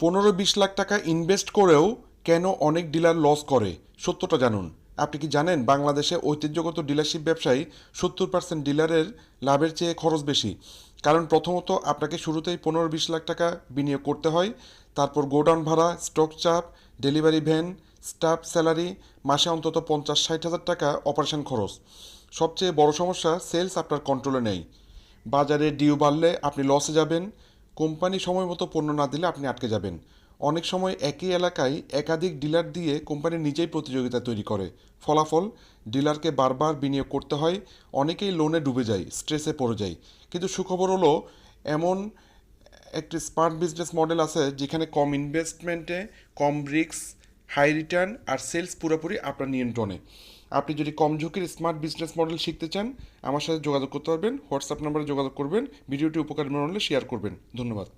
পনেরো বিশ লাখ টাকা ইনভেস্ট করেও কেন অনেক ডিলার লস করে? সত্যটা জানুন। আপনি কি জানেন বাংলাদেশে ঐতিহ্যগত ডিলারশিপ ব্যবসায়ী সত্তর পার্সেন্ট ডিলারের লাভের চেয়ে খরচ বেশি? কারণ প্রথমত আপনাকে শুরুতেই পনেরো বিশ লাখ টাকা বিনিয়োগ করতে হয়, তারপর গোডাউন ভাড়া স্টক চাপ ডেলিভারি ভ্যান স্টাফ স্যালারি মাসে অন্তত পঞ্চাশ ষাট হাজার টাকা অপারেশন খরচ। সবচেয়ে বড় সমস্যা সেলস আপনার কন্ট্রোলে নেই। বাজারে ডিউ বাড়লে আপনি লসে যাবেন কোম্পানি সময় মতো পণ্য না দিলে আপনি আটকে যাবেন। অনেক সময় একই এলাকায় একাধিক ডিলার দিয়ে কোম্পানি নিজেই প্রতিযোগিতা তৈরি করে। ফলাফল, ডিলারকে বারবার বিনিয়োগ করতে হয়, অনেকেই লোনে ডুবে যায়, স্ট্রেসে পড়ে যায়। কিন্তু সুখবর হলো, এমন একটি স্মার্ট বিজনেস মডেল আছে যেখানে কম ইনভেস্টমেন্টে, কম রিস্ক হাই রিটার্ন আর সেলস পুরোপুরি আপনার নিয়ন্ত্রণে। আপনি যদি কম ঝুঁকির স্মার্ট বিজনেস মডেল শিখতে চান, আমার সাথে যোগাযোগ করতে পারবেন হোয়াটসঅ্যাপ নাম্বারে যোগাযোগ করবেন, ভিডিওটি উপকার মনে হলে শেয়ার করবেন। ধন্যবাদ।